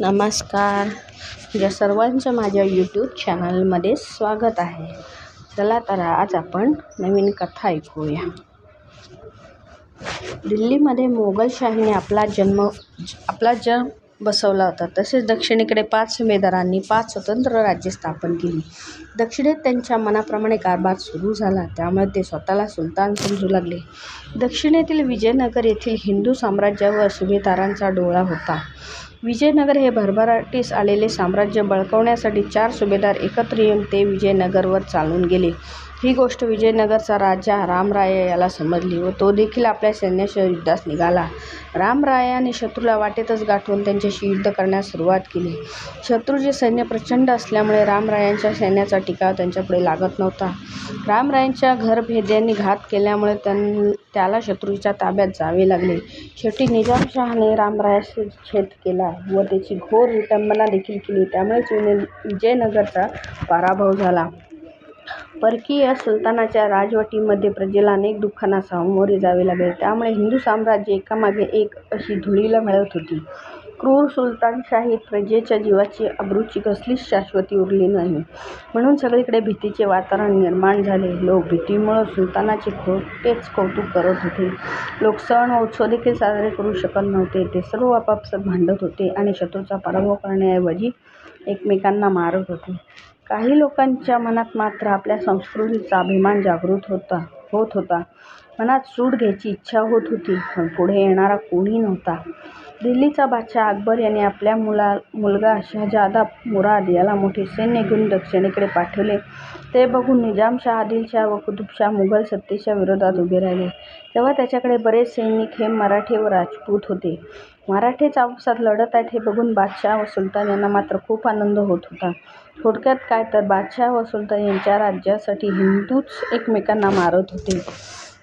नमस्कार. तुझ्या सर्वांचं माझ्या यूट्यूब चॅनलमध्ये स्वागत आहे. चला तर आज आपण नवीन कथा ऐकूया. दिल्लीमध्ये मोगलशाहीने आपला जन्म आपला जन्म बसवला होता. तसेच दक्षिणेकडे पाच सुभेदारांनी पाच स्वतंत्र राज्ये स्थापन केली. दक्षिणेत त्यांच्या मनाप्रमाणे कारभार सुरू झाला. त्यामुळे ते स्वतःला सुलतान समजू लागले. दक्षिणेतील विजयनगर येथील हिंदू साम्राज्यावर सुभेदारांचा डोळा होता. विजयनगर हे भरभराटीस आलेले साम्राज्य बळकावण्यासाठी चार सुभेदार एकत्र येऊन ते विजयनगरवर चालून गेले. ही गोष्ट विजयनगरचा राजा रामराय याला समजली व तो देखील आपल्या सैन्यासह युद्धास निघाला. रामरायाने शत्रूला वाटेतच गाठून त्यांच्याशी युद्ध करण्यास सुरुवात केली. शत्रूचे सैन्य प्रचंड असल्यामुळे रामरायांच्या सैन्याचा टिकाव त्यांच्यापुढे लागत नव्हता. रामरायांच्या घरभेद्यांनी घात केल्यामुळे त्यां त्याला शत्रूच्या ताब्यात जावे लागले. शेवटी निजामशहाने रामरायाशी छेद केला व त्याची घोर विटंबना देखील केली. त्यामुळेच विजयनगरचा पराभव झाला. परकीय सुलतानाच्या राजवटीमध्ये प्रजेला अनेक दुःखांना सामोरे जावे लागले. त्यामुळे हिंदू साम्राज्य एकामागे एक अशी धुळीला मिळत होती. क्रूर सुलतानशाहीत प्रजेच्या जीवाची अब्रूची कसलीच शाश्वती उरली नाही. म्हणून सगळीकडे भीतीचे वातावरण निर्माण झाले. लोक भीतीमुळं सुलतानाचे खोटेच कौतुक करत होते. लोक सण व उत्सव देखील साजरे करू शकत नव्हते. ते सर्व आपापसात भांडत होते आणि शत्रूचा पराभव करण्याऐवजी एकमेकांना मारत होते. काही लोकांच्या मनात मात्र आपल्या संस्कृतीचा अभिमान जागृत होता होत होता. मनात सूट घ्यायची इच्छा होत होती पण पुढे येणारा कोणी नव्हता. दिल्लीचा बादशाह अकबर याने आपल्या मुला मुलगा शहजादा मुराद याला मोठे सैन्य घेऊन दक्षिणेकडे पाठवले. ते बघून निजामशाह आदिलशाह व कुतुबशाह मुघल सत्तेच्या विरोधात उभे राहिले. तेव्हा त्याच्याकडे बरेच सैनिक हे मराठे व राजपूत होते. मराठेच आपापसात लढत आहेत हे बघून बादशाह व सुलतान यांना मात्र खूप आनंद होत होता. थोडक्यात काय तर बादशाह व सुलतान यांच्या राज्यासाठी हिंदूच एकमेकांना मारत होते.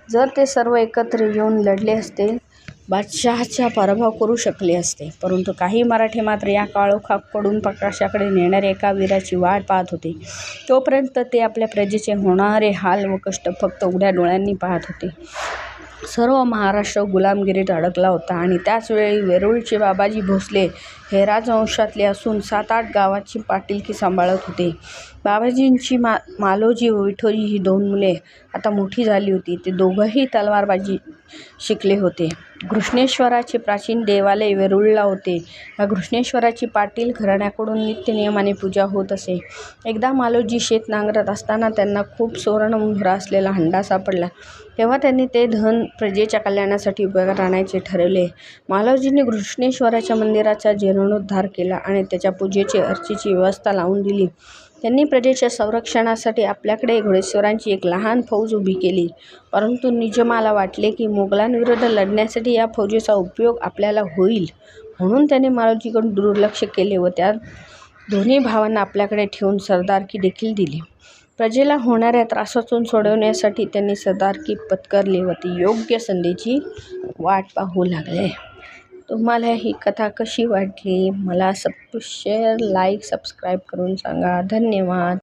जर ते सर्व एकत्र येऊन लढले असते बादशहाचा पराभव करू शकले असते. परंतु काही मराठे मात्र या काळोखाकडून प्रकाशाकडे नेणाऱ्या एका वीराची वाट पाहत होते. तोपर्यंत ते आपल्या प्रजेचे होणारे हाल व कष्ट फक्त उघड्या डोळ्यांनी पाहत होते. सर्व महाराष्ट्र गुलामगिरीत अडकला होता आणि त्याचवेळी वेरूळचे बाबाजी भोसले हे राजवंशातले असून सात आठ गावाची पाटीलकी सांभाळत होते. बाबाजींची मा मालोजी व विठोजी ही दोन मुले आता मोठी झाली होती. ते दोघंही तलवारबाजी शिकले होते. घृष्णेश्वराचे प्राचीन देवालय वेरूळला होते. या घृष्णेश्वराची पाटील घराण्याकडून नित्य नियमाने पूजा होत असे. एकदा मालोजी शेत नांगरत असताना त्यांना खूप सुवर्णमोहरा असलेला हंडा सापडला. तेव्हा त्यांनी ते धन प्रजेच्या कल्याणासाठी उपयोगात आणायचे ठरवले. मालोजींनी घृष्णेश्वराच्या मंदिराचा जीर्णोद्धार केला आणि त्याच्या पूजेची अर्चेची व्यवस्था लावून दिली. त्यांनी प्रजेच्या संरक्षणासाठी आपल्याकडे घोडेस्वरांची एक लहान फौज उभी केली. परंतु निजमाला वाटले की मोगलांविरुद्ध लढण्यासाठी या फौजेचा उपयोग आपल्याला होईल. म्हणून त्याने मालोजीकडून दुर्लक्ष केले व त्या दोन्ही भावांना आपल्याकडे ठेवून सरदारकी देखील दिली. प्रजेला होणाऱ्या त्रासातून सोडवण्यासाठी त्यांनी सरदारकी पत्करली व ती योग्य संधीची वाट पाहू लागले. तुम्हाला ही कथा कशी वाटली? मला सब शेअर लाईक सबस्क्राईब करून सांगा. धन्यवाद.